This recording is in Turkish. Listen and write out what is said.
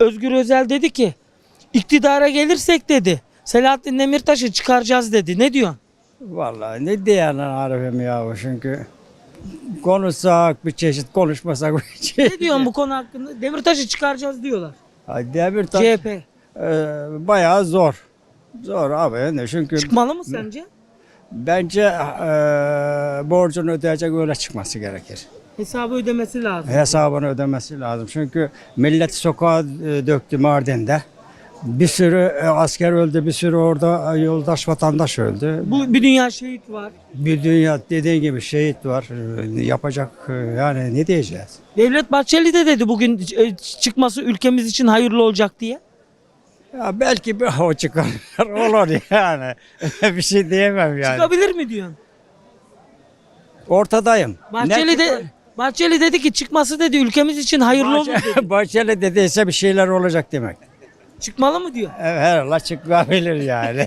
Özgür Özel dedi ki iktidara gelirsek dedi Selahattin Demirtaş'ı çıkaracağız dedi. Ne diyorsun? Vallahi ne diyen Arif'im ya çünkü konuşsak bir çeşit konuşmasak bir çeşit. Ne diyorsun bu konu hakkında? Demirtaş'ı çıkaracağız diyorlar. Ay, Demirtaş CHP. e, bayağı zor. Zor abi ne çünkü Çıkmalı mı sence? bence e, borcunu ödeyecek öyle çıkması gerekir. Hesabı ödemesi lazım. Hesabını ödemesi lazım. Çünkü millet sokağa e, döktü Mardin'de. Bir sürü e, asker öldü, bir sürü orada e, yoldaş vatandaş öldü. Bu bir dünya şehit var. Bir dünya dediğin gibi şehit var. Yapacak yani ne diyeceğiz? Devlet Bahçeli de dedi bugün çıkması ülkemiz için hayırlı olacak diye. Ya belki bir o çıkar olur yani. bir şey diyemem yani. Çıkabilir mi diyorsun? Ortadayım. Bahçeli Ne de Bahçeli dedi ki çıkması dedi ülkemiz için hayırlı olur dedi. Bahçeli, dediyse bir şeyler olacak demek. Çıkmalı mı diyor? Evet, herhalde çıkabilir yani.